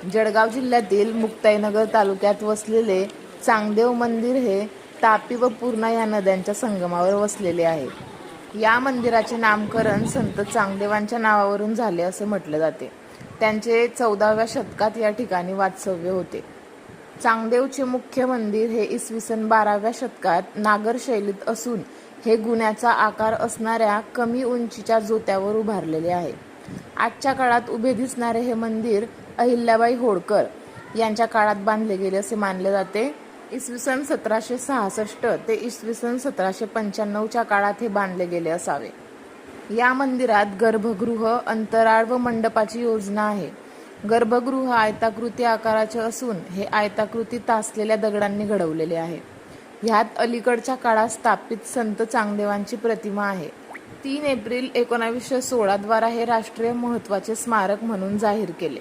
जळगाव जिल्ह्यातील मुक्ताईनगर तालुक्यात वसलेले चांगदेव मंदिर हे तापी व पूर्णा या नद्यांच्या संगमावर वसलेले आहे. या मंदिराचे नामकरण संत चांगदेवांच्या नावावरून झाले असे म्हटले जाते. त्यांचे चौदाव्या शतकात या ठिकाणी वास्तव्य होते. चांगदेवचे मुख्य मंदिर हे इसवी सन बाराव्या शतकात नागर शैलीत असून हे गुन्ह्याचा आकार असणाऱ्या कमी उंचीच्या जोत्यावर उभारलेले आहे. आजच्या काळात उभे दिसणारे हे मंदिर अहिल्याबाई होळकर यांच्या काळात बांधले गेले असे मानले जाते. इसवी सन सतराशे सहासष्ट ते इसवी सन सतराशे पंच्याण्णवच्या काळात हे बांधले गेले असावे. या मंदिरात गर्भगृह अंतराळ व मंडपाची योजना आहे. गर्भगृह आयताकृती आकाराचे असून हे आयताकृती तासलेल्या दगडांनी घडवलेले आहे. ह्यात अलीकडच्या काळात स्थापित संत चांगदेवांची प्रतिमा आहे. तीन एप्रिल एकोणावीसशे सोळा द्वारा हे राष्ट्रीय महत्त्वाचे स्मारक म्हणून जाहीर केले.